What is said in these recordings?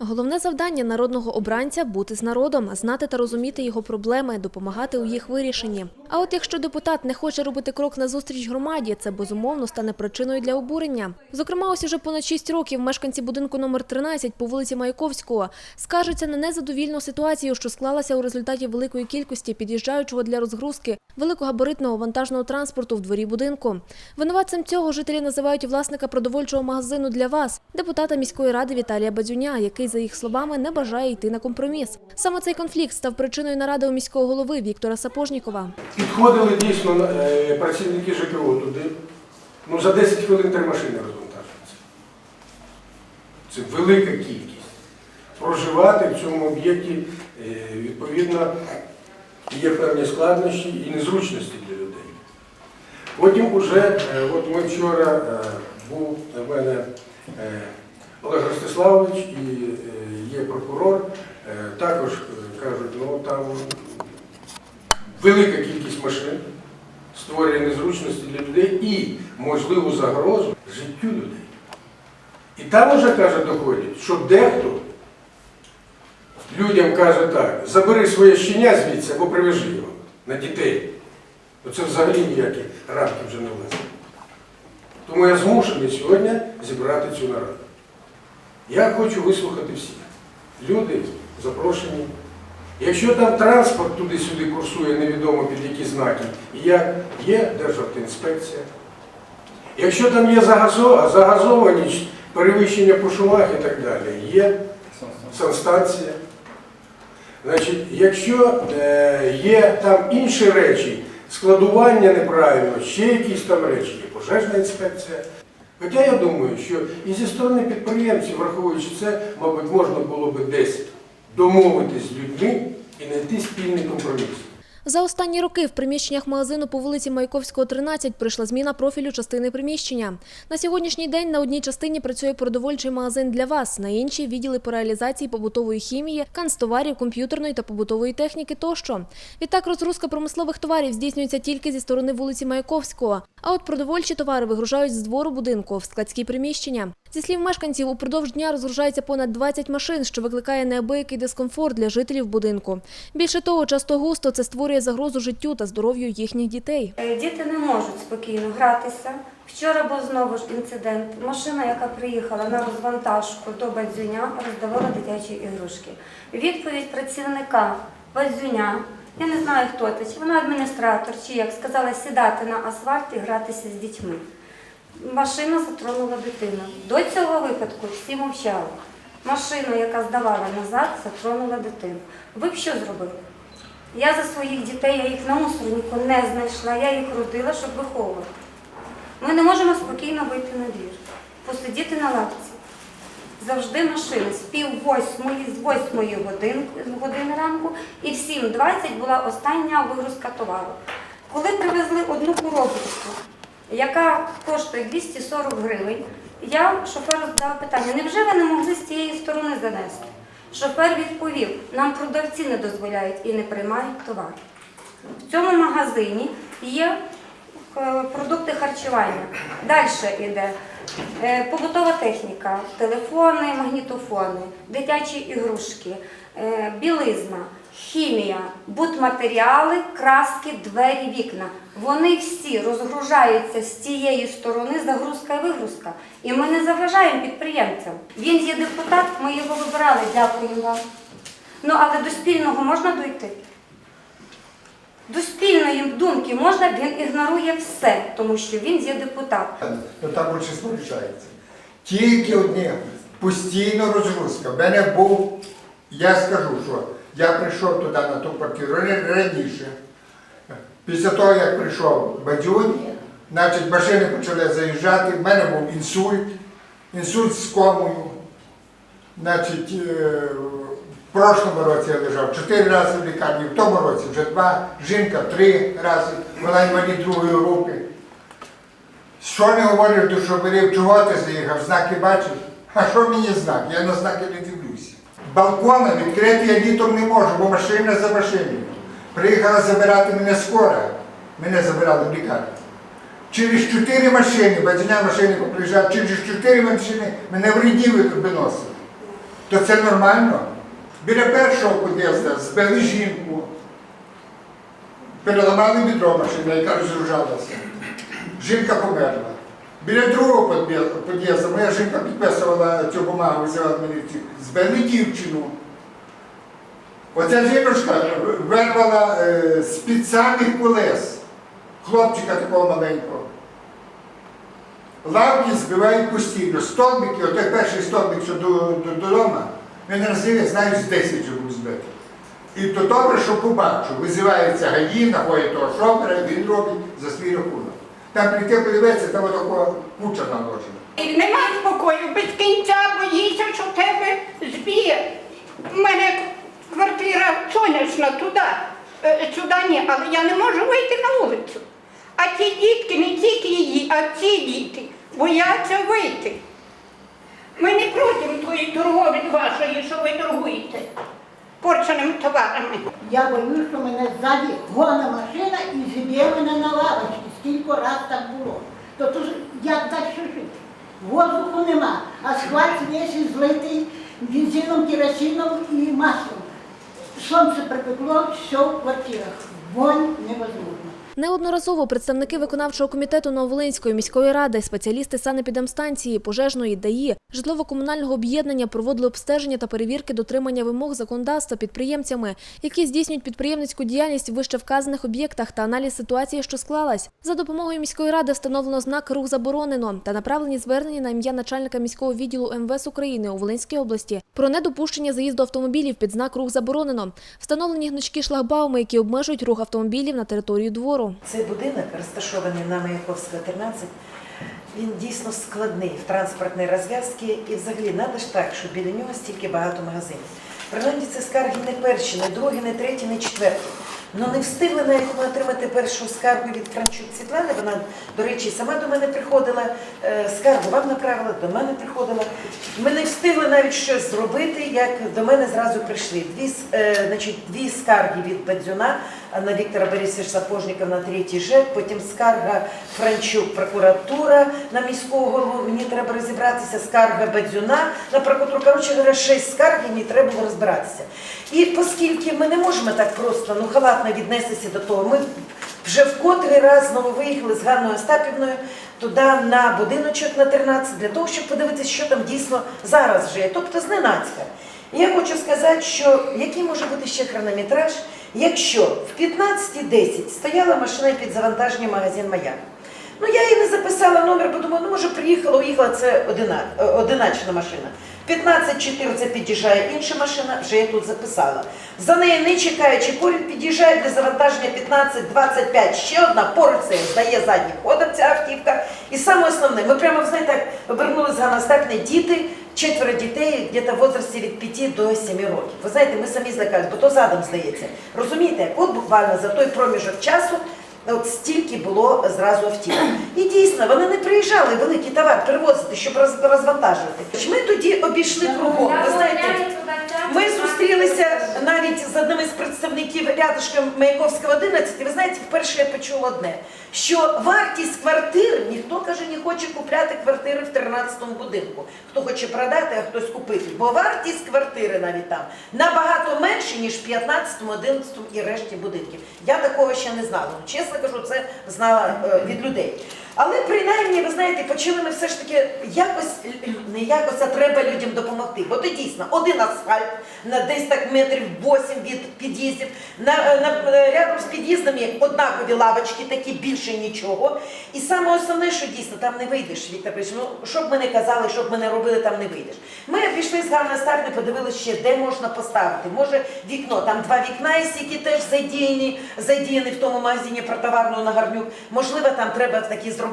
Головне завдання народного обранця бути з народом, знати та розуміти його проблеми, допомагати у їх вирішенні. А от якщо депутат не хоче робити крок назустріч громаді, це безумовно стане причиною для обурення. Зокрема, ось уже понад 6 років мешканці будинку номер 13 по вулиці Маяковського скаржаться на незадовільну ситуацію, що склалася у результаті великої кількості під'їжджаючого для розгрузки великогабаритного вантажного транспорту в дворі будинку. Винуватцем цього жителі називають власника продовольчого магазину для вас, депутата міської ради Віталія Бадзюня, який, за їх словами, не бажає йти на компроміс. Саме цей конфлікт став причиною наради у міського голови Віктора Сапожнікова. Підходили дійсно е, працівники ЖКО туди. Ну, за 10 хвилин три машини розвантажуються. Це велика кількість. Проживати в цьому об'єкті, е, відповідно, є певні складнощі і незручності для людей. Потім уже, е, от ми вчора був в мене Олег Ростиславович і е, є прокурор, е, також е, кажуть, ну там велика кількість машин створює незручності для людей і можливу загрозу життю людей. І там уже каже, доходять, що дехто людям каже так, забери своє щеня звідси або привяжи його на дітей. Оце взагалі ніякі рамки вже не влазять. Тому я змушений сьогодні зібрати цю нараду. Я хочу вислухати всіх. Люди запрошені. Якщо там транспорт туди-сюди курсує, невідомо під які знаки, як є Державтоінспекція. Якщо там є загазованість, перевищення по шумах і так далі, є санстанція. Значить, якщо е, є там інші речі, складування неправильно, ще якісь там речі, є пожежна інспекція. Хоча я думаю, що і зі сторони підприємців, враховуючи це, мабуть, можна було би десь домовитись з людьми і знайти спільний компроміс. За останні роки в приміщеннях магазину по вулиці Маяковського, 13 прийшла зміна профілю частини приміщення. На сьогоднішній день на одній частині працює продовольчий магазин для вас, на іншій – відділи по реалізації побутової хімії, канцтоварів, комп'ютерної та побутової техніки тощо. Відтак розгрузка промислових товарів здійснюється тільки зі сторони вулиці Маяковського, а от продовольчі товари вигружають з двору будинку в складські приміщення. Зі слів мешканців, упродовж дня розгружається понад 20 машин, що викликає неабиякий дискомфорт для жителів будинку. Більше того, часто густо це створює загрозу життю та здоров'ю їхніх дітей. Е, Діти не можуть спокійно гратися. Вчора був знову ж інцидент. Машина, яка приїхала на розвантажку до Бадзюня, роздавала дитячі ігрушки. Відповідь працівника Бадзюня, я не знаю хто це, чи вона адміністратор, чи як сказала сідати на асфальт і гратися з дітьми. Машина затронула дитину. До цього випадку всі мовчали. Машина, яка здавала назад, затронула дитину. Ви б що зробили? Я за своїх дітей, я їх на мусорнику не знайшла, я їх родила, щоб виховувати. Ми не можемо спокійно вийти на двір, посидіти на лавці. Завжди машини з пів восьмої, з восьмої години ранку і в 7.20 була остання вигрузка товару. Коли привезли одну коробочку, яка коштує 240 гривень, я шоферу задала питання, невже ви не могли з цієї сторони занести? Шофер відповів, нам продавці не дозволяють і не приймають товар. В цьому магазині є е, продукти харчування. Далі йде е, побутова техніка, телефони, магнітофони, дитячі ігрушки, е, білизна, хімія, будматеріали, краски, двері, вікна. Вони всі розгружаються з тієї сторони загрузка і вигрузка. І ми не заважаємо підприємцям. Він є депутат, ми його вибирали, дякую вам. Ну але до спільного можна дойти? До спільної думки можна, він ігнорує все, тому що він є депутат. Ну там більшість рішається. Тільки одні постійно розгрузка. В мене був, я скажу, що я прийшов туди на ту квартиру раніше. Після того, як прийшов Бадюнь, значить машини почали заїжджати, в мене був інсульт, інсульт з комою. Значить, е, в прошлому році я лежав чотири рази в лікарні, в тому році вже два, жінка три рази, вона інвалід другої групи. Що не говорив до шоферів, чого ти заїхав, знаки бачиш? А що мені знак? Я на знаки не дивлюся. Балкони відкрити я літом не можу, бо машина за машиною. Приїхала забирати мене скоро. Мене забирали в лікарню. Через чотири машини, бадзяня машини приїжджав, через чотири машини мене в рідні виносили. то це нормально. Біля першого під'їзду збили жінку, переламали відро машини, яка розгружалася. Жінка померла. Біля другого під'їзду- моя жінка підписувала цю бумагу, визивала міліцію. Збили дівчину. Оця жіночка вирвала е, з-під самих колес хлопчика такого маленького. Лавки збивають постійно. Столбики, отой перший столбик, що до, до, додому, він разів, я знаю, з 10 вже був збитий. І то добре, що побачу, визивається гаї, знаходить того шофера, він робить за свій рахунок. Там прийти подивитися, там отако куча наложена. І Нема спокою, без кінця боїшся, що тебе зб'є. У мене квартира сонячна туди, е, сюди ні, але я не можу вийти на вулицю. А ті дітки, не тільки її, а ці діти бояться вийти. Ми не проти тої торговлі вашої, що ви торгуєте порченими товарами. Я боюсь, що мене ззаді гона машина і зіб'є мене на лавочці. Скільки раз так було. То, тут як далі жити? Воздуху нема, асфальт весь злитий бензином, керосином і маслом. Сонце припекло, все в квартирах. Вонь невозможно. Неодноразово представники виконавчого комітету Нововолинської міської ради, спеціалісти санепідемстанції, пожежної ДАІ, житлово-комунального об'єднання проводили обстеження та перевірки дотримання вимог законодавства підприємцями, які здійснюють підприємницьку діяльність в вище вказаних об'єктах та аналіз ситуації, що склалась. За допомогою міської ради встановлено знак «Рух заборонено» та направлені звернення на ім'я начальника міського відділу МВС України у Волинській області про недопущення заїзду автомобілів під знак «Рух заборонено». Встановлені гнучкі шлагбауми, які обмежують рух автомобілів на територію двору. Цей будинок, розташований на Маяковського, 13, він дійсно складний в транспортній розв'язці і взагалі треба ж так, щоб біля нього стільки багато магазинів. Принаймні це скарги не перші, не другі, не треті, не четверті. Ну не встигли навіть ми отримати першу скаргу від Франчук Світлани. Вона, до речі, сама до мене приходила, е, скаргу вам направила, до мене приходила. Ми не встигли навіть щось зробити, як до мене зразу прийшли. Дві, е, значить, дві скарги від Бадзюна на Віктора Борисовича Сапожника на третій ЖЕК, потім скарга Франчук, прокуратура на міського голову, мені треба розібратися, скарга Бадзюна на прокуратуру. Коротше говоря, шість скарг, і мені треба було розбиратися. І оскільки ми не можемо так просто ну, халатно віднестися до того, ми вже в котрий раз знову виїхали з Ганною Остапівною туди на будиночок на 13, для того, щоб подивитися, що там дійсно зараз вже є, тобто зненацька. Я хочу сказати, що який може бути ще хронометраж, якщо в 15.10 стояла машина під завантаженням магазин Маяк. Ну я її не записала номер, бо думаю, ну може приїхала, уїхала, це е, одиначна машина. В 15.14 під'їжджає інша машина, вже я тут записала. За нею не чекаючи, поряд під'їжджає для завантаження 15.25 ще одна, поруч це здає заднім ходом ця автівка. І саме основне, ми прямо, знаєте, так обернулися з Ганастапне діти, четверо дітей, десь в возрасті від 5 до 7 років. Ви знаєте, ми самі злякались, бо то задом здається. Розумієте, от буквально за той проміжок часу От стільки було зразу автівок. І дійсно, вони не приїжджали великий товар привозити, щоб роз- розвантажувати. Ми тоді обійшли кругом. Ви знаєте, ми зустрілися навіть з одним із представників рядышком Маяковського 11. Ви знаєте, вперше я почула одне, що вартість квартир ніхто каже, не хоче купляти квартири в 13-му будинку. Хто хоче продати, а хтось купити. Бо вартість квартири навіть там набагато менше, ніж в 15-му, 11-му і решті будинків. Я такого ще не знала. Чесно кажу, це знала е, від людей. Але принаймні, ви знаєте, почали ми все ж таки якось не якось, а треба людям допомогти. Бо то дійсно один асфальт на десь так метрів 8 від під'їздів. На, на, на- рядом з під'їздами однакові лавочки, такі більше нічого. І саме основне, що дійсно там не вийдеш, Віктор ну що б ми не казали, що б ми не робили, там не вийдеш. Ми пішли з Ганною Стартни, подивилися ще, де можна поставити. Може, вікно, там два вікна, є, які теж задіяні, задіяні в тому магазині про товарну на гарнюк. Можливо, там треба такі зробити.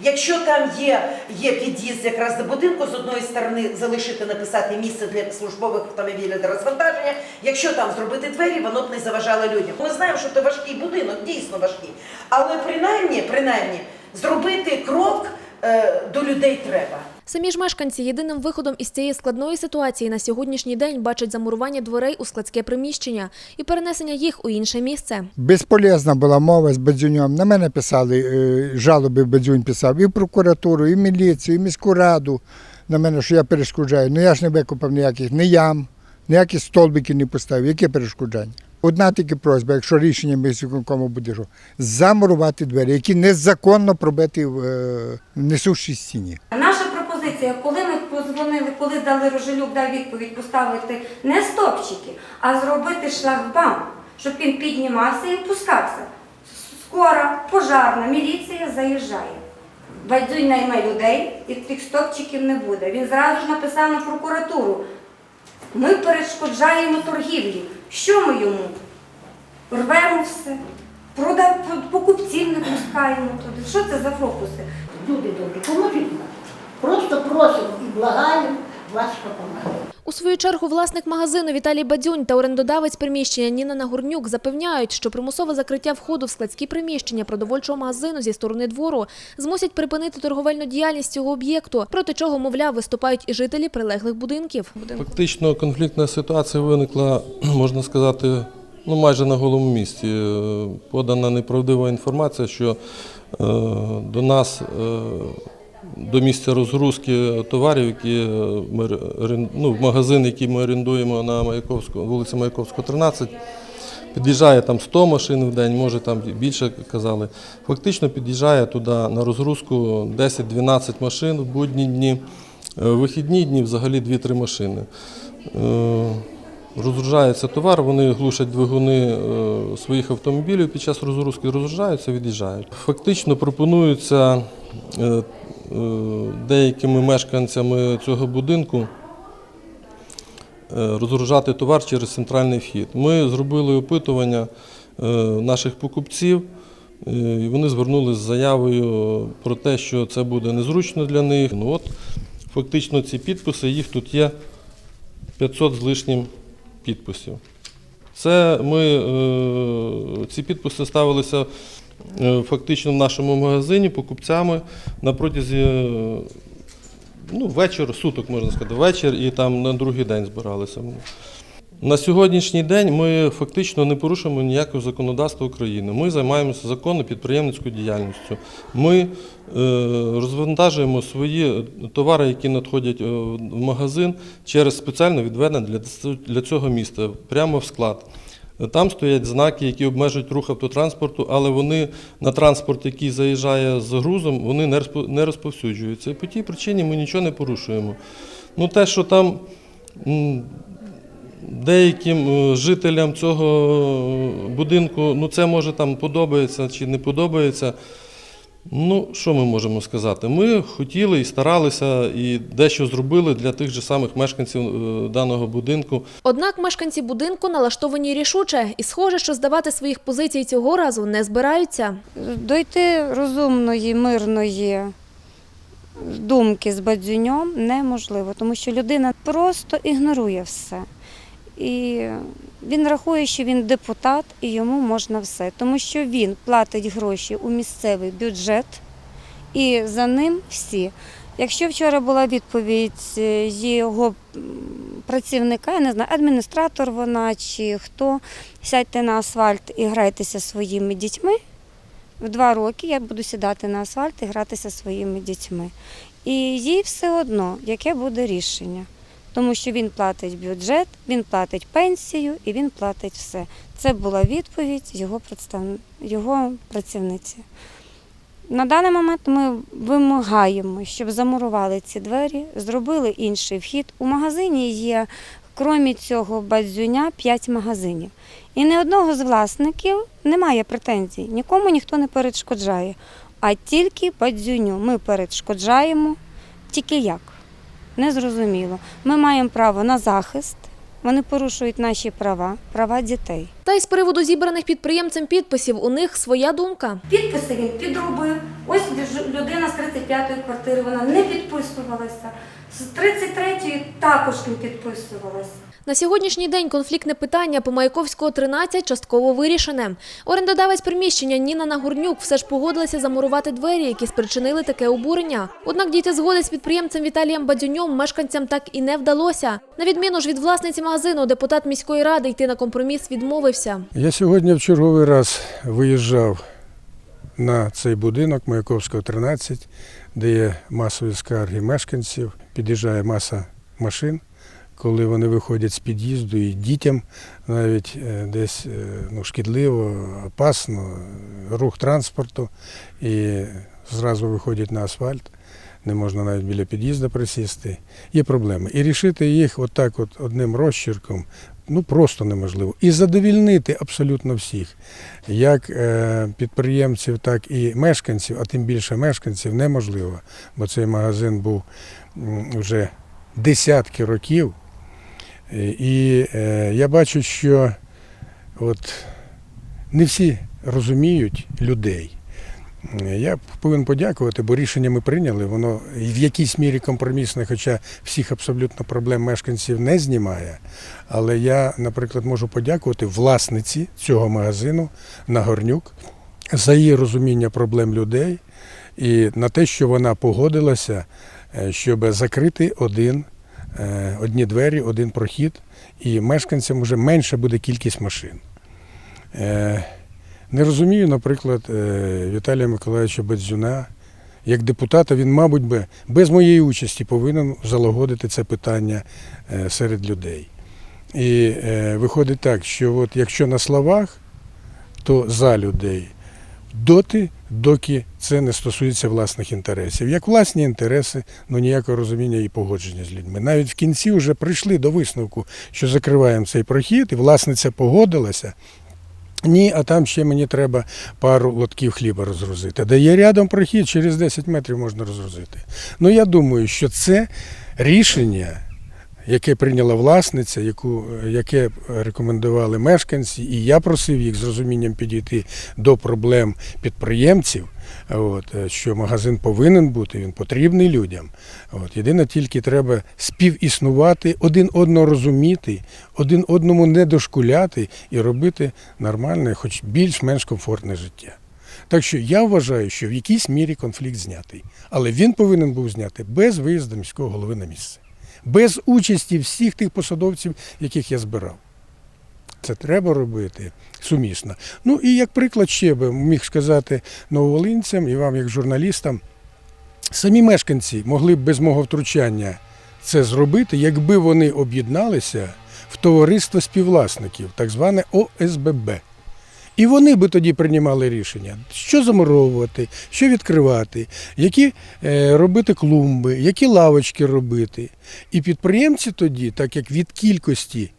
Якщо там є, є під'їзд якраз до будинку, з одної сторони залишити написати місце для службових автомобілів для розвантаження. Якщо там зробити двері, воно б не заважало людям. Ми знаємо, що це важкий будинок, дійсно важкий. Але принаймні, принаймні, зробити крок е, до людей треба. Самі ж мешканці єдиним виходом із цієї складної ситуації на сьогоднішній день бачать замурування дверей у складське приміщення і перенесення їх у інше місце. Безполезна була мова з Бадзюнем. На мене писали, е, жалоби Бадзюнь писав і в прокуратуру, і в міліцію, і в міську раду. на мене, що я перешкоджаю. Ну я ж не викопав ніяких ні ям, ніякі столбики не поставив. Яке перешкоджання? Одна тільки просьба, якщо рішення міському буде, що замурувати двері, які незаконно пробиті в е, несущій стіні. Наша пропозиція, коли ми позвонили, коли дали Рожелюк дав відповідь поставити не стопчики, а зробити шлагбаум, щоб він піднімався і пускався. Скоро пожарна міліція заїжджає. Бадзюнь найме людей і тих стопчиків не буде. Він зразу ж написав на прокуратуру. Ми перешкоджаємо торгівлі. Що ми йому? Рвемо все, покупців не пускаємо туди. Що це за фокуси? Люди добрі, поможіть нам. Просто просимо і благаємо вас допомагати. У свою чергу власник магазину Віталій Бадзюнь та орендодавець приміщення Ніна Нагорнюк запевняють, що примусове закриття входу в складські приміщення продовольчого магазину зі сторони двору змусять припинити торговельну діяльність цього об'єкту, проти чого, мовляв, виступають і жителі прилеглих будинків. Фактично конфліктна ситуація виникла, можна сказати, ну майже на голому місці. Е, Подана неправдива інформація, що е, до нас, е, до місця розгрузки товарів, які е, ми ну, магазин, який ми орендуємо на Маяковську, вулиці Маяковського, 13, Під'їжджає там 100 машин в день, може там більше казали. Фактично під'їжджає туди на розгрузку 10-12 машин в будні дні. Е, в Вихідні дні взагалі 2-3 машини. Е, Розгружається товар, вони глушать двигуни своїх автомобілів під час розгрузки, розгружаються, від'їжджають. Фактично пропонується деякими мешканцями цього будинку е, розгружати товар через центральний вхід. Ми зробили опитування е, наших покупців, е, і вони звернулися з заявою про те, що це буде незручно для них. Ну от, фактично ці підписи, їх тут є 500 з лишнім підписів. Це ми, е, ці підписи ставилися е, фактично в нашому магазині покупцями на протязі е, ну, вечір, суток, можна сказати, вечір, і там на другий день збиралися. На сьогоднішній день ми фактично не порушуємо ніякого законодавства України. Ми займаємося законно підприємницькою діяльністю. Ми е, розвантажуємо свої товари, які надходять е, в магазин, через спеціально відведене для цього міста, прямо в склад. Там стоять знаки, які обмежують рух автотранспорту, але вони на транспорт, який заїжджає з грузом, вони не розповсюджуються. І по тій причині ми нічого не порушуємо. Ну, те, що там деяким е, жителям цього е, будинку, ну це може там подобається чи не подобається. Ну, що ми можемо сказати? Ми хотіли і старалися, і дещо зробили для тих же самих мешканців е, даного будинку. Однак мешканці будинку налаштовані рішуче, і схоже, що здавати своїх позицій цього разу не збираються. Дойти розумної, мирної думки з Бадзюньом неможливо, тому що людина просто ігнорує все. І він рахує, що він депутат і йому можна все, тому що він платить гроші у місцевий бюджет і за ним всі. Якщо вчора була відповідь е, його працівника, я не знаю, адміністратор вона чи хто, сядьте на асфальт і грайтеся своїми дітьми. В два роки я буду сідати на асфальт і гратися своїми дітьми. І їй все одно, яке буде рішення. Тому що він платить бюджет, він платить пенсію і він платить все. Це була відповідь його, представ... його працівниці. На даний момент ми вимагаємо, щоб замурували ці двері, зробили інший вхід. У магазині є, крім цього бадзюня, 5 магазинів. І ні одного з власників немає претензій, нікому ніхто не перешкоджає. А тільки бадзюню ми перешкоджаємо. Тільки як? Незрозуміло. Ми маємо право на захист, вони порушують наші права, права дітей. Та й з приводу зібраних підприємцем підписів у них своя думка. Підписи він підробив. Ось людина з 35-ї квартири, вона не підписувалася. З 33-ї також не підписувалася. На сьогоднішній день конфліктне питання по Маяковського 13 частково вирішене. Орендодавець приміщення Ніна Нагорнюк все ж погодилася замурувати двері, які спричинили таке обурення. Однак дійти згоди з підприємцем Віталієм Бадюньом мешканцям так і не вдалося. На відміну ж від власниці магазину, депутат міської ради йти на компроміс відмовився. Я сьогодні в черговий раз виїжджав на цей будинок Маяковського 13, де є масові скарги мешканців. під'їжджає маса машин, коли вони виходять з під'їзду і дітям навіть е, десь е, ну, шкідливо, опасно, рух транспорту і зразу виходять на асфальт. Не можна навіть біля під'їзду присісти. Є проблеми. І рішити їх отак от одним розчірком ну просто неможливо. І задовільнити абсолютно всіх, як е, підприємців, так і мешканців, а тим більше мешканців неможливо, бо цей магазин був вже десятки років. Е, І е, я бачу, що от не всі розуміють людей. Е, Я повинен подякувати, бо рішення ми прийняли. Воно в якійсь мірі компромісне, хоча всіх абсолютно проблем мешканців не знімає. Але я, наприклад, можу подякувати власниці цього магазину Нагорнюк за її розуміння проблем людей і на те, що вона погодилася, щоб закрити один, одні двері, один прохід, і мешканцям вже менша буде кількість машин. Е, Не розумію, наприклад, е, Віталія Миколаївича Бадзюна. Як депутата, він, мабуть, би без моєї участі повинен залагодити це питання е, серед людей. І е, виходить так, що от якщо на словах, то за людей. Доти, доки це не стосується власних інтересів. Як власні інтереси, ну ніякого розуміння і погодження з людьми. Навіть в кінці вже прийшли до висновку, що закриваємо цей прохід, і власниця погодилася. Ні, а там ще мені треба пару лотків хліба розгрузити. Де є рядом прохід, через 10 метрів можна розгрузити. Ну я думаю, що це рішення, яке прийняла власниця, яку, яке рекомендували мешканці, і я просив їх з розумінням підійти до проблем підприємців. От, е, що магазин повинен бути, він потрібний людям. От, єдине, тільки треба співіснувати, один одного розуміти, один одному не дошкуляти і робити нормальне, хоч більш-менш комфортне життя. Так що я вважаю, що в якійсь мірі конфлікт знятий. Але він повинен був зняти без виїзду міського голови на місце, без участі всіх тих посадовців, яких я збирав. Це треба робити сумісно. Ну і як приклад ще би міг сказати нововолинцям і вам, як журналістам, самі мешканці могли б без мого втручання це зробити, якби вони об'єдналися в товариство співвласників, так зване ОСББ. І вони би тоді приймали рішення, що замуровувати, що відкривати, які е, робити клумби, які лавочки робити. І підприємці тоді, так як від кількості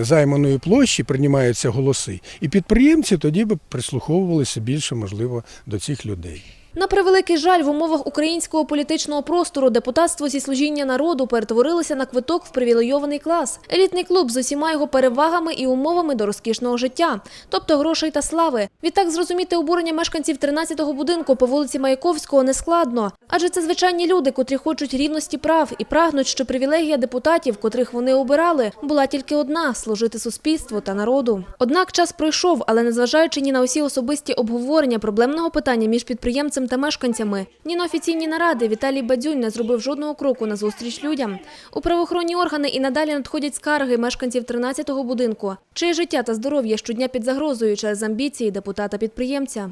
займаної площі приймаються голоси, і підприємці тоді би прислуховувалися більше, можливо, до цих людей. На превеликий жаль, в умовах українського політичного простору депутатство зі служіння народу перетворилося на квиток в привілейований клас. Елітний клуб з усіма його перевагами і умовами до розкішного життя, тобто грошей та слави. Відтак зрозуміти обурення мешканців 13-го будинку по вулиці Маяковського нескладно. Адже це звичайні люди, котрі хочуть рівності прав і прагнуть, що привілегія депутатів, котрих вони обирали, була тільки одна служити суспільству та народу. Однак час пройшов, але незважаючи ні на усі особисті обговорення проблемного питання між підприємцем та мешканцями, ні на офіційні наради Віталій Бадзюнь не зробив жодного кроку на зустріч людям. У правоохоронні органи і надалі надходять скарги мешканців 13-го будинку, чиє життя та здоров'я щодня під загрозою через амбіції депутата-підприємця.